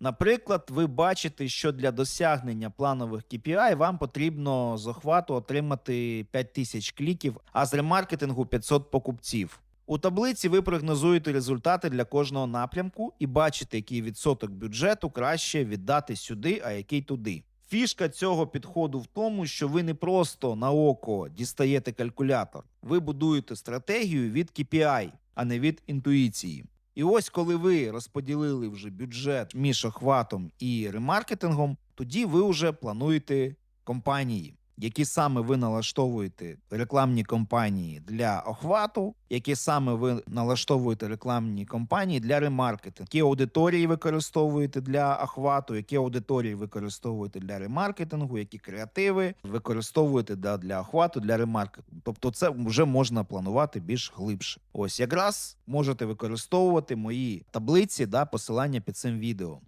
Наприклад, ви бачите, що для досягнення планових KPI вам потрібно з охвату отримати 5000 кліків, а з ремаркетингу 500 покупців. У таблиці ви прогнозуєте результати для кожного напрямку і бачите, який відсоток бюджету краще віддати сюди, а який туди. Фішка цього підходу в тому, що ви не просто на око дістаєте калькулятор, ви будуєте стратегію від KPI, а не від інтуїції. І ось коли ви розподілили вже бюджет між охватом і ремаркетингом, тоді ви вже плануєте компанії, які саме ви налаштовуєте рекламні кампанії для охвату, які саме ви налаштовуєте рекламні кампанії для ремаркетингу, які аудиторії використовуєте для охвату, які аудиторії використовуєте для ремаркетингу, які креативи використовуєте да, для охвату, для ремаркетингу. Тобто, це вже можна планувати більш глибше. Ось якраз можете використовувати мої таблиці да, посилання під цим відео.